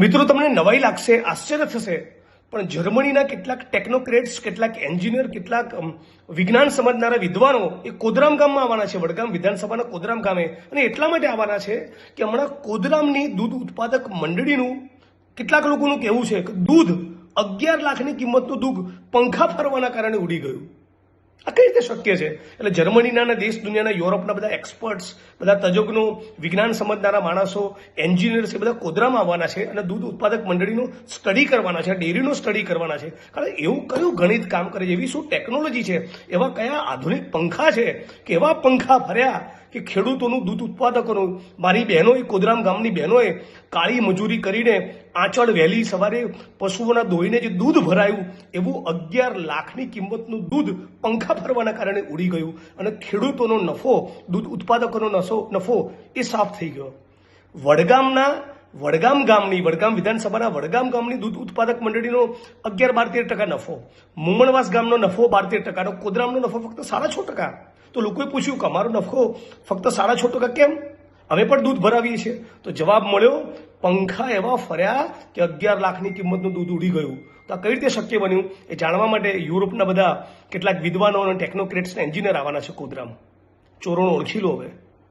મિત્રો, તમને નવાઈ લાગશે, આશ્ચર્ય થશે, પણ જર્મનીના કેટલાક ટેકનોક્રેટ્સ, કેટલાક એન્જિનિયર, કેટલાક વિજ્ઞાન સમજનારા વિદ્વાનો એ કોદરામ ગામમાં આવવાના છે. વડગામ વિધાનસભાના કોદરામ ગામે. અને એટલા માટે આવવાના છે કે હમણાં કોદરામની દૂધ ઉત્પાદક મંડળીનું કેટલાક લોકોનું કહેવું છે કે દૂધ અગિયાર લાખની કિંમતનું દૂધ પંખા ફરવાના કારણે ઉડી ગયું. આ કઈ રીતે શક્ય છે? એટલે જર્મનીના દેશ દુનિયાના યુરોપના બધા એક્સપર્ટ્સ બધા તજજ્ઞો, વિજ્ઞાન સમજનારા માણસો એન્જિનિયર્સ એ બધા કોદરામાં આવવાના છે અને દૂધ ઉત્પાદક મંડળીનું સ્ટડી કરવાના છે ડેરીનું સ્ટડી કરવાના છે. કારણ એવું કયું ગણિત કામ કરે છે? એવી શું ટેકનોલોજી છે? એવા કયા આધુનિક પંખા છે? કે એવા પંખા ફર્યા કે ખેડૂતોનું દૂધ ઉત્પાદકોનું? મારી બહેનોએ કોદરામ ગામની બહેનોએ કાળી મજૂરી કરીને આંચળ વહેલી સવારે પશુઓના દોઈને જે દૂધ ભરાયું. એવું અગિયાર લાખની કિંમતનું દૂધ પંખા ફરવાના કારણે ઉડી ગયું અને ખેડૂતોનો નફો, દૂધ ઉત્પાદકોનો નસો, નફો એ સાફ થઈ ગયો. વડગામના, વડગામ ગામની, વડગામ વિધાનસભાના વડગામ ગામની દૂધ ઉત્પાદક મંડળીનો અગિયાર બાર તેર ટકા નફો, મુમણવાસ ગામનો નફો બાર તેર ટકાનો કોદરામનો નફો ફક્ત સાડા છ ટકા. તો લોકોએ પૂછ્યું કે અમારો નફો ફક્ત સાડા છ ટકા કેમ? અમે પણ દૂધ ભરાવીએ છીએ. તો જવાબ મળ્યો, પંખા એવા ફર્યા કે અગિયાર લાખની કિંમતનું દૂધ ઉડી ગયું. તો આ કઈ રીતે શક્ય બન્યું? એ જાણવા માટે યુરોપના બધા કેટલાક વિદ્વાનો અને ટેકનોક્રેટ્સ એન્જિનિયર આવવાના છે કોદરામ ચોરોનો ઓળખી લો હવે.